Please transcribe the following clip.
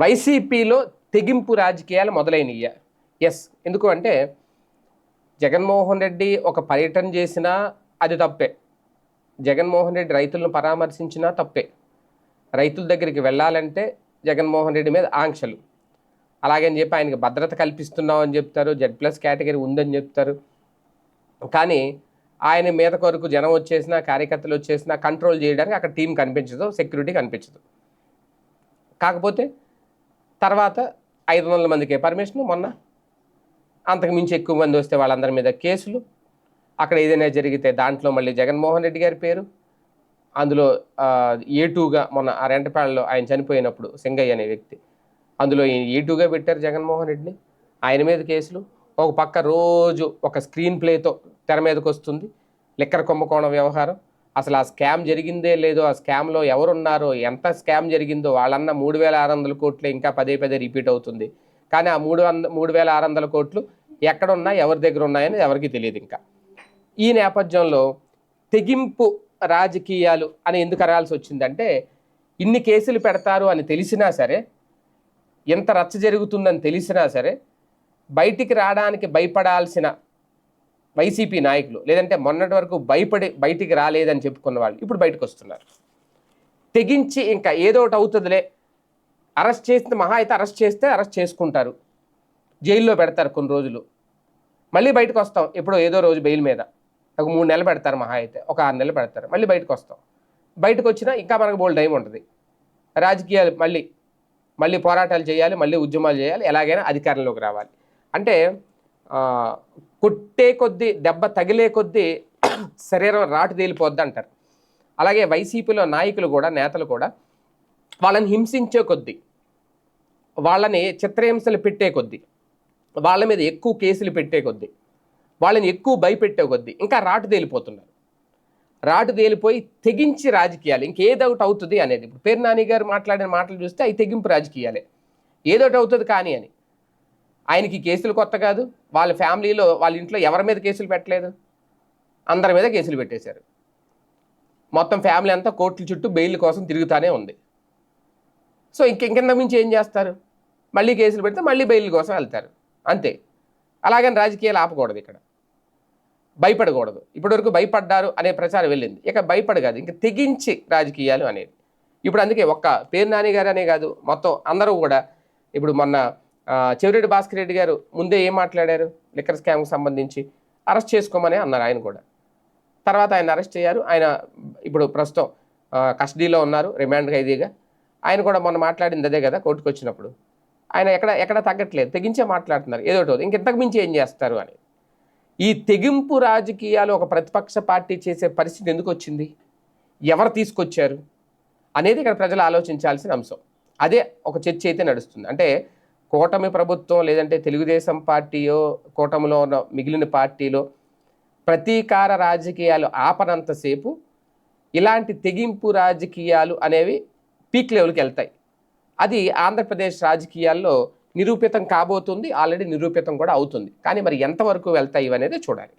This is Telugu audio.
వైసీపీలో తెగింపు రాజకీయాలు మొదలైనయ్య. ఎస్ ఎందుకు అంటే జగన్మోహన్ రెడ్డి ఒక పర్యటన చేసినా అది తప్పే. జగన్మోహన్ రెడ్డి రైతులను పరామర్శించినా తప్పే. రైతుల దగ్గరికి వెళ్ళాలంటే జగన్మోహన్ రెడ్డి మీద ఆంక్షలు. అలాగని చెప్పి ఆయనకి భద్రత కల్పిస్తున్నాం అని చెప్తారు. జెడ్ ప్లస్ కేటగిరీ ఉందని చెప్తారు. కానీ ఆయన మీద కొరకు జనం వచ్చేసినా కార్యకర్తలు వచ్చేసినా కంట్రోల్ చేయడానికి అక్కడ టీం కనిపించదు సెక్యూరిటీ కనిపించదు. కాకపోతే తర్వాత ఐదు వందల మందికి పర్మిషన్ మొన్న. అంతకు మించి ఎక్కువ మంది వస్తే వాళ్ళందరి మీద కేసులు. అక్కడ ఏదైనా జరిగితే దాంట్లో మళ్ళీ జగన్మోహన్ రెడ్డి గారి పేరు. అందులో ఏ టూగా మొన్న ఆ రెంటపాళ్ళలో ఆయన చనిపోయినప్పుడు సింగయ్య అనే వ్యక్తి. అందులో ఏ టూగా పెట్టారు జగన్మోహన్ రెడ్డిని. ఆయన మీద కేసులు. ఒక పక్క రోజు ఒక స్క్రీన్ ప్లేతో తెర మీదకి వస్తుంది లిక్కర్ కుంభకోణం వ్యవహారం. అసలు ఆ స్కామ్ జరిగిందే లేదో. ఆ స్కామ్లో ఎవరున్నారో ఎంత స్కామ్ జరిగిందో వాళ్ళన్న మూడు వేల ఆరు వందల కోట్లు ఇంకా పదే పదే రిపీట్ అవుతుంది. కానీ ఆ మూడు వంద మూడు వేల ఆరు వందల కోట్లు ఎక్కడున్నా ఎవరి దగ్గర ఉన్నాయని ఎవరికి తెలియదు ఇంకా. ఈ నేపథ్యంలో తెగింపు రాజకీయాలు అని ఎందుకు అనాల్సి వచ్చిందంటే ఇన్ని కేసులు పెడతారు అని తెలిసినా సరే ఎంత రచ్చ జరుగుతుందని తెలిసినా సరే బయటికి రావడానికి భయపడాల్సిన వైసీపీ నాయకులు లేదంటే మొన్నటి వరకు భయపడి బయటికి రాలేదని చెప్పుకున్న వాళ్ళు ఇప్పుడు బయటకు వస్తున్నారు. తెగించి ఇంకా ఏదో ఒకటి అవుతుందిలే. అరెస్ట్ చేస్తే మహా అయితే అరెస్ట్ చేస్తే అరెస్ట్ చేసుకుంటారు. జైల్లో పెడతారు కొన్ని రోజులు. మళ్ళీ బయటకు వస్తాం. ఎప్పుడో ఏదో రోజు బెయిల్ మీద. ఒక మూడు నెలలు పెడతారు మహా అయితే. ఒక ఆరు నెలలు పెడతారు. మళ్ళీ బయటకు వస్తాం. బయటకు వచ్చినా ఇంకా మనకు బోల్డ్ టైం ఉంటుంది. రాజకీయాలు మళ్ళీ మళ్ళీ పోరాటాలు చేయాలి మళ్ళీ ఉద్యమాలు చేయాలి. ఎలాగైనా అధికారంలోకి రావాలి. అంటే కొట్టే కొద్దీ దెబ్బ తగిలే కొద్దీ శరీరం రాటు తేలిపోద్ది అంటారు అలాగే వైసీపీలో నాయకులు కూడా నేతలు కూడా వాళ్ళని హింసించే కొద్దీ వాళ్ళని చిత్రహింసలు పెట్టే కొద్దీ వాళ్ళ మీద ఎక్కువ కేసులు పెట్టే కొద్దీ వాళ్ళని ఎక్కువ భయపెట్టే కొద్దీ ఇంకా రాటు తేలిపోతున్నారు. రాటు తేలిపోయి తెగించి రాజకీయాలు ఇంకేదొకటి అవుతుంది అనేది. ఇప్పుడు పేరు నాని గారు మాట్లాడిన మాటలు చూస్తే అవి తెగింపు రాజకీయాలే. ఏదోటి అవుతుంది కానీ అని. ఆయనకి కేసులు కొత్త కాదు. వాళ్ళ ఫ్యామిలీలో వాళ్ళ ఇంట్లో ఎవరి మీద కేసులు పెట్టలేదు? అందరి మీద కేసులు పెట్టేశారు. మొత్తం ఫ్యామిలీ అంతా కోర్టుల చుట్టూ బెయిల్ కోసం తిరుగుతానే ఉంది. సో ఇంక మించి ఏం చేస్తారు? మళ్ళీ కేసులు పెడితే మళ్ళీ బెయిల్ కోసం వెళ్తారు. అంతే. అలాగని రాజకీయాలు ఆపకూడదు ఇక్కడ. భయపడకూడదు. ఇప్పటివరకు భయపడ్డారు అనే ప్రచారం వెళ్ళింది. ఇక భయపడ కాదు ఇంకా తెగించి రాజకీయాలు అనేది. ఇప్పుడు అందుకే ఒక్క పేరు నాని గారు అనే కాదు. మొత్తం అందరూ కూడా ఇప్పుడు మొన్న చెవిరెడ్డి భాస్కర్ రెడ్డి గారు ముందే ఏం మాట్లాడారు? లిక్కర్ స్కామ్కి సంబంధించి అరెస్ట్ చేసుకోమని అన్నారు ఆయన కూడా. తర్వాత ఆయన అరెస్ట్ అయ్యారు. ఆయన ఇప్పుడు ప్రస్తుతం కస్టడీలో ఉన్నారు రిమాండ్ ఖైదీగా. ఆయన కూడా మొన్న మాట్లాడింది అదే కదా కోర్టుకు వచ్చినప్పుడు. ఆయన ఎక్కడ ఎక్కడ తగ్గట్లేదు. తెగించే మాట్లాడుతున్నారు. ఏదో ఇంక ఇంతకు మించి ఏం చేస్తారు అని. ఈ తెగింపు రాజకీయాలు ఒక ప్రతిపక్ష పార్టీ చేసే పరిస్థితి ఎందుకు వచ్చింది? ఎవరు తీసుకొచ్చారు? అనేది ఇక్కడ ప్రజలు ఆలోచించాల్సిన అంశం. అదే ఒక చర్చ అయితే నడుస్తుంది. అంటే కూటమి ప్రభుత్వం లేదంటే తెలుగుదేశం పార్టీయో కూటమిలో ఉన్న మిగిలిన పార్టీలో ప్రతీకార రాజకీయాలు ఆపనంతసేపు ఇలాంటి తెగింపు రాజకీయాలు అనేవి పీక్ లెవెల్కి వెళ్తాయి. అది ఆంధ్రప్రదేశ్ రాజకీయాల్లో నిరూపితం కాబోతుంది ఆల్రెడీ నిరూపితం కూడా అవుతుంది. కానీ మరి ఎంతవరకు వెళ్తాయి అనేది చూడాలి.